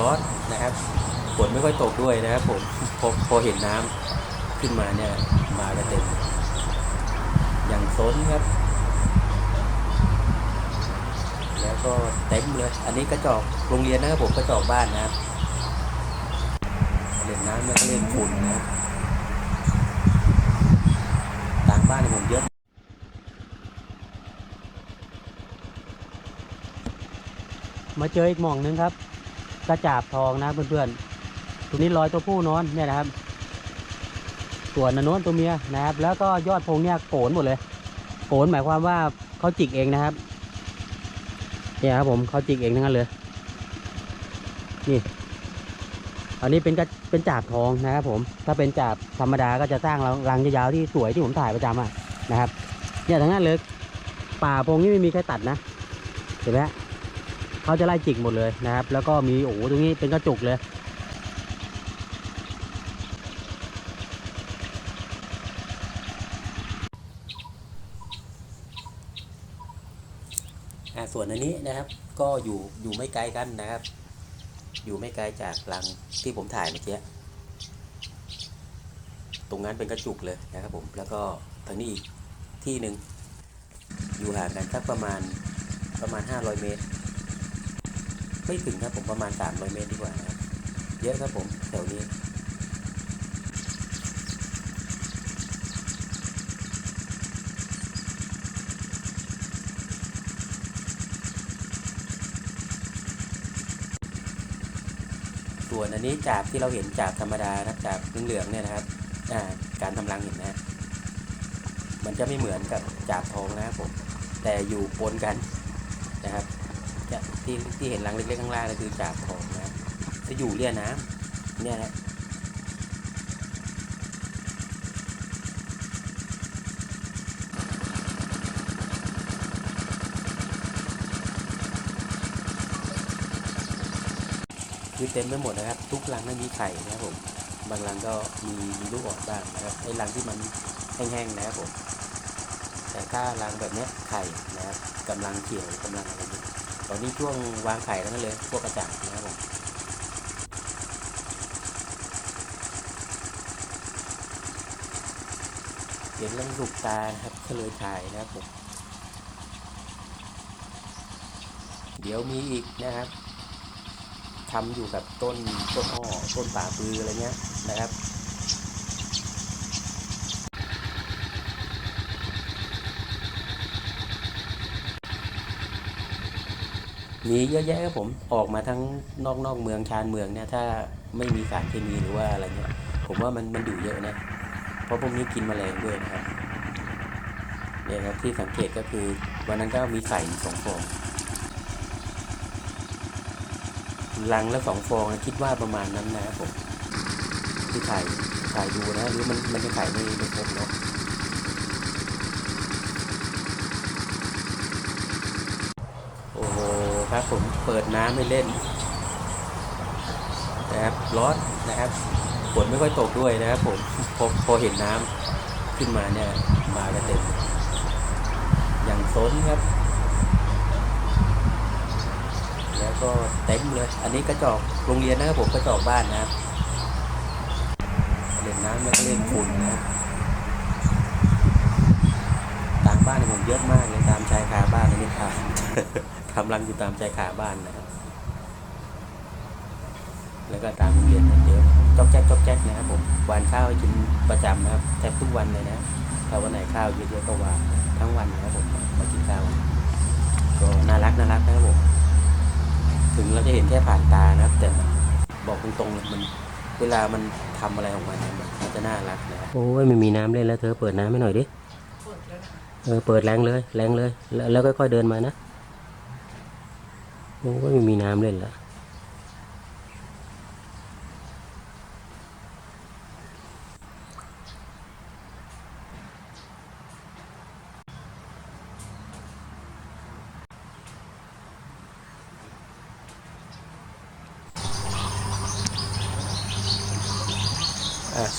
ร้อนนะครับฝนไม่ค่อยตกด้วยนะครับผมพอพอเห็นน้ำขึ้นมาเนี่ยมากันเต็มอย่างซนครับ แล้วก็เต็มเลย อันนี้กระจอกโรงเรียนนะครับผมกระจอกบ้านนะครับเล่นน้ำแล้วก็เล่นฝุ่นนะครับต่างบ้านเนี่ยผมเยอะมาเจออีกหม่องนึงครับ กระจาบทองนะเพื่อนๆตัวนี้ลอยตัวผู้นอนเนี่ยนะครับ ส่วนนนตัวเมียนะครับ แล้วก็ยอดพงเนี่ยโกนหมดเลยโกนหมายความว่าเขาจิกเองนะครับเนี่ยครับผมเขาจิกเองทั้งนั้นเลย นี่ อันนี้เป็นกระเป็นจาบทองนะครับผม ถ้าเป็นจาบธรรมดาก็จะสร้างรังยาวๆที่สวยที่ผมถ่ายประจำอะนะครับ เนี่ยทั้งนั้นเลยป่าพงนี่ไม่มีใครตัดนะเห็นไหม เขาจะไล่จิกหมดเลยนะครับ แล้วก็มีโอ้ตรงนี้เป็นกระจุกเลยอ่าส่วนอันนี้นะครับก็อยู่อยู่ไม่ไกลกันนะครับ อยู่ไม่ไกลจากรังที่ผมถ่ายเมื่อกี้ตรงนั้นเป็นกระจุกเลยนะครับผมแล้วก็ทางนี้อีกที่หนึ่งอยู่ห่างกันสักประมาณประมาณ 500 เมตร ไม่ถึงครับผมประมาณ 300 เมตรดีกว่าครับเยอะครับผมแถวนี้ส่วนอันนี้จากที่เราเห็นจากธรรมดานะจากเหลืองๆเนี่ยนะครับการทำรังเห็นนะมันจะไม่เหมือนกับจากทองนะครับผมแต่อยู่ปนกันนะครับ จะที่ที่เห็นรังเล็กๆข้างล่างก็คือจากทองนะจะอยู่เรียน้ำเนี่ยนะคือเต็มไปหมดนะครับ ทุกรังนั้นมีไข่นะครับผมบางรังก็มีมีลูกออกบ้างนะครับไอ้รังที่มันแห้งๆนะครับผมแต่ถ้ารังแบบเนี้ยไข่นะครับกำลังเขียวกำลังอะไร ตอนนี้ช่วงวางไข่แล้วนั่นเลยพวกกระจ่างนะครับผมเห็นเรื่องลูกตาครับก็เลยถ่นะครับผมเดี๋ยวมีอีกนะครับทำอยู่กับต้นต้นอ้อต้นป่าปืออะไรเงี้ยนะครับ มีเยอะแยะครับผมออกมาทั้งนอกนอกเมืองชานเมืองเนี่ยถ้าไม่มีสารเคมีหรือว่าอะไรเงี้ยผมว่ามันมันอยู่เยอะนะเพราะพวกนี้กินมแมลงด้วยนะครับเนี่ยครับที่สังเกตก็คือวันนั้นก็มีไข่สองฟองรังละสองฟองคิดว่าประมาณนั้นนะครับผมที่ถ่ายถ่ายดูนะหรือมันมันจะไข่ไม่ไม่ครบเนาะ โอ้โห ครับ ผมเปิดน้ำให้เล่นนะครับร้อนนะครับฝนไม่ค่อยตกด้วยนะครับผมพอพอเห็นน้ำขึ้นมาเนี่ยมากันเต็มอย่างซนครับ แล้วก็เต็มเลย อันนี้กระจอกโรงเรียนนะครับผมกระจอกบ้านนะครับเล่นน้ำแล้วก็เล่นฝุ่นนะครับต่างบ้านผมเยอะมากเลยตามชายคาบ้านนี่ครับ ทำรังอยู่ตามชายคาบ้านนะครับ แล้วก็ตามโรงเรียนเยเยอะจอกแจ๊กจอกแจ๊กนะครับผมหวานข้าวให้กินประจำนะครับแทบทุกวันเลยนะถ้าวันไหนข้าวเยอะๆก็หวานทั้งวันนะครับผมมากินข้าวก็น่ารักน่ารักนะครับผมถึงเราจะเห็นแค่ผ่านตานะครับ แต่บอกตรงๆเลยมันเวลามันทำอะไรของมันเนี่ยมันจะน่ารักนะครับโอ้ยไม่มีน้ำเล่นแล้วเธอเปิดน้ำให้หน่อยดิเออเปิดแรงเลย แรงเลย แล้วแล้วค่อยๆเดินมานะ โอ้ยไม่มีน้ำเล่นละ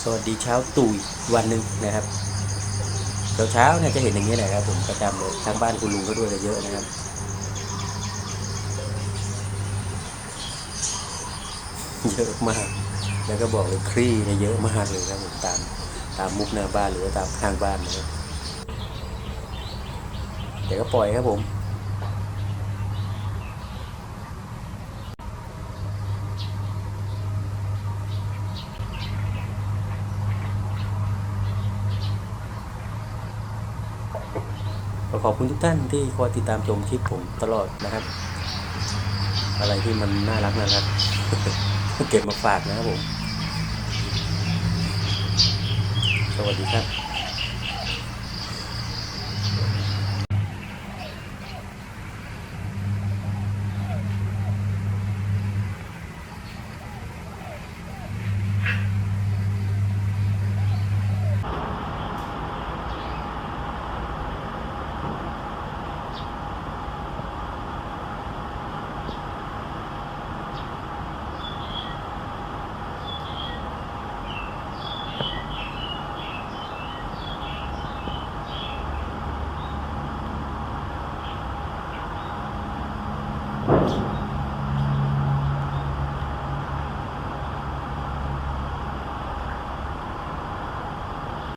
สวัสดีเช้าตู่วันหนึ่งนะครับเช้าเช้าเนี่ยจะเห็นอย่างนี้แหละครับผมประจำเลยทางบ้านคุณลุงก็ด้วยเยอะนะครับ เยอะมาก แล้วก็บอกเลยครี่เนี่ยเยอะมากเลยครับผมตามตามมุกหน้าบ้านหรือว่าตามข้างบ้านนะครับเดี๋ยวก็ปล่อยครับผมขอขอบคุณทุกท่านที่คอยติดตามชมคลิปผมตลอดนะครับ อะไรที่มันน่ารักน่ารัก เก็บมาฝากนะครับผม สวัสดีครับ